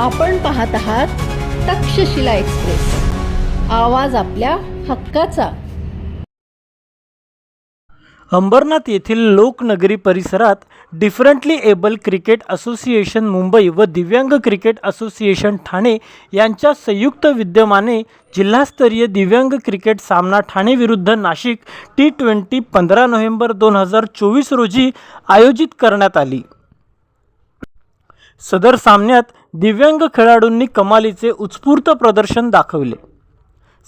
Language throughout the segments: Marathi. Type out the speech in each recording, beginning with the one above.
आपण पाहत आहात तक्षशिला एक्सप्रेस. आवाज आपल्या हक्काचा. अंबरनाथ येथील लोकनगरी परिसरात differently able cricket association Mumbai व दिव्यांग क्रिकेट असोसिएशन ठाणे यांच्या संयुक्त विद्यमाने जिल्हास्तरीय दिव्यांग क्रिकेट सामना ठाणे विरुद्ध नाशिक टी ट्वेंटी पंधरा नोव्हेंबर दोन हजार चोवीस रोजी आयोजित करण्यात आली. सदर सामन्यात दिव्यांग खेळाडूंनी कमालीचे उत्स्फूर्त प्रदर्शन दाखवले.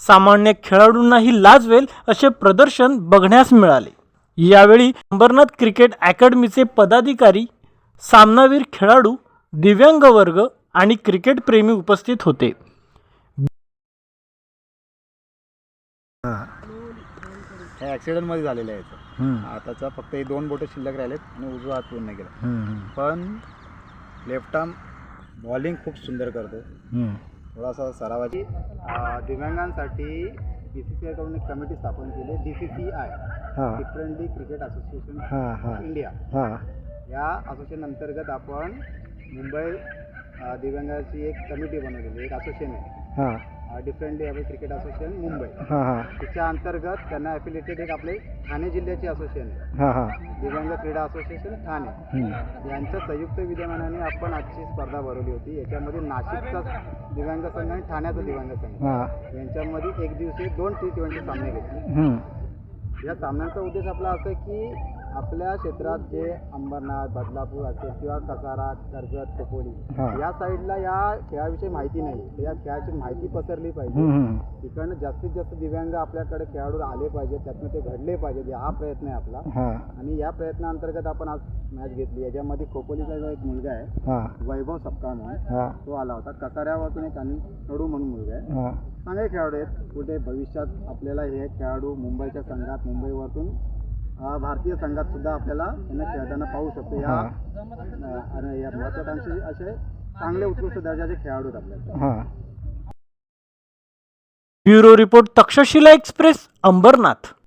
सामान्य खेळाडूंनाही लाजवेल असे प्रदर्शन बघण्यास मिळाले. यावेळी अंबरनाथ क्रिकेट अकॅडमीचे पदाधिकारी सामनावीर खेळाडू दिव्यांग वर्ग आणि क्रिकेट प्रेमी उपस्थित होते. हे ॲक्सिडेंटमध्ये झालेलं आहे. आताचा फक्त हे दोन बोटं शिल्लक राहिलेत आणि उजवा हात पूर्ण गेला पण लेफ्ट आर्म बॉलिंग खूप सुंदर करतो. थोडासा सरावाची दिव्यांगांसाठी बी सी सी आयकडून एक कमिटी स्थापन केली D C C I differently cricket association India या असोसिएशन अंतर्गत आपण मुंबई दिव्यांगाची एक कमिटी बनवलेली एक असोसिएशन आहे. Differently able cricket association Mumbai त्याच्या अंतर्गत त्यांना ॲफिलिएटेड एक आपले ठाणे जिल्ह्याची असोसिएशन आहे. दिव्यांग क्रीडा असोसिएशन ठाणे. यांच्या संयुक्त विद्यमानाने आपण आजची स्पर्धा भरवली होती. याच्यामध्ये नाशिकचा दिव्यांग संघ आणि ठाण्याचा दिव्यांग संघ. यांच्यामध्ये एक दिवशी दोन टी ट्वेंटी सामने घेतले. या सामन्यांचा उद्देश आपला असा आहे की आपल्या क्षेत्रात जे अंबरनाथ बदलापूर असेल किंवा कसारा कर्जत खोपोली या साईडला या खेळाविषयी माहिती नाही. या खेळाची माहिती पसरली पाहिजे. तिकडनं जास्तीत जास्त दिव्यांग आपल्याकडे खेळाडू आले पाहिजे त्यातनं ते घडले पाहिजे हा प्रयत्न आहे आपला. आणि या प्रयत्नांतर्गत आपण आज मॅच घेतली याच्यामध्ये खोपोलीचा जो एक मुलगा आहे वैभव सपकाळ म्हणून तो आला होता. कसाऱ्यावरून एक आणि कडू म्हणून मुलगा आहे. चांगले खेळाडू आहेत. पुढे भविष्यात आपल्याला हे खेळाडू मुंबईच्या संघात मुंबईवरून भारतीय संघात सुद्धा आपल्याला त्यांना खेळताना पाहू शकतो. या आणि या महत्वाकांक्षी असे चांगले उत्कृष्ट दर्जाचे खेळाडू आहेत आपल्याकडे. Bureau report Takshashila express Ambernath.